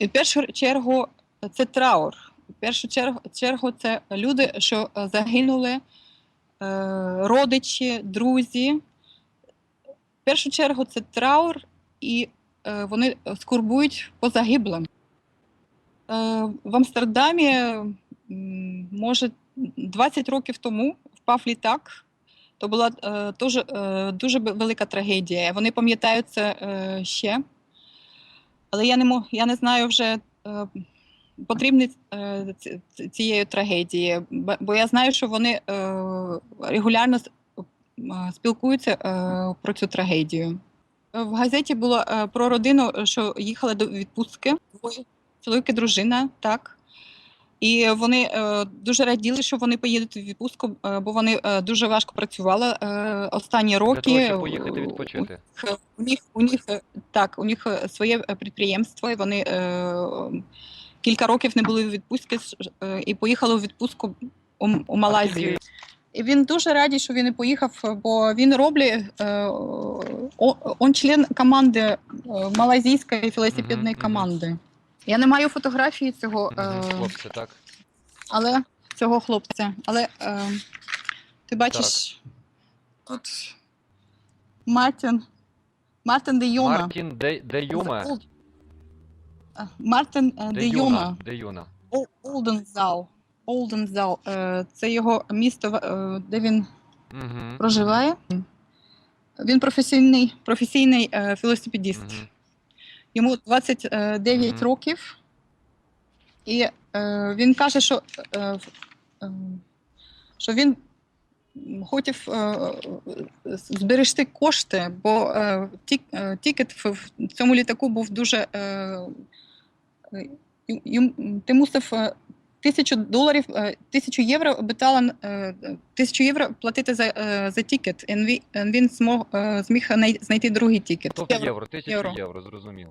І в першу чергу це траур. В першу чергу, це люди, що е, загинули, е, родичі, друзі. В першу чергу це траур, і е, вони скорбують по загиблим. Е, в Амстердамі, може, 20 років тому впав літак. То була е, е, дуже велика трагедія. Вони пам'ятають це е, ще. Але я не, мо- я не знаю вже е, потрібні е, ці- ці- цієї трагедії, бо- я знаю, що вони е, регулярно е, спілкуються е, про цю трагедію. В газеті було е, про родину, що їхали до відпустки. Чоловік і дружина, так. І вони е, дуже раділи, що вони поїдуть у відпустку, е, бо вони е, дуже важко працювали останні роки. Для того, щоб поїхати відпочити. У них, у них так, у них своє підприємство, і вони кілька років не були у відпустці і поїхали у відпустку у, у Малайзію. І він дуже радий, що він і поїхав, бо він о- он член команди малайзійської велосипедної команди. Я не маю фотографії цього, е, Хлопці, так. але цього хлопця. Але е, ти бачиш тут Мартін. Мартин де Юна. Мартін де, де. Ол- е, Мартин е, Де. Юна. Де Юна. Ол- Олдензау. Олдензау. Е, Це його місто, е, де він Угу. проживає. Він професійний, професійний е, велосипедист. Мгм. Йому 29 Мгм. років, і е, він каже, що, е, е, що він хотів е, зберегти кошти, бо е, тік, е, тікет в, цьому літаку був дуже. Е, е, ти мусив е, тисячу доларів, е, тисячу євро обітала, е, тисячу євро платити за, е, за тікет, він, змог, е, зміг най- знайти другий тікет. Тобто євро, тисячу Євро. євро, зрозумів.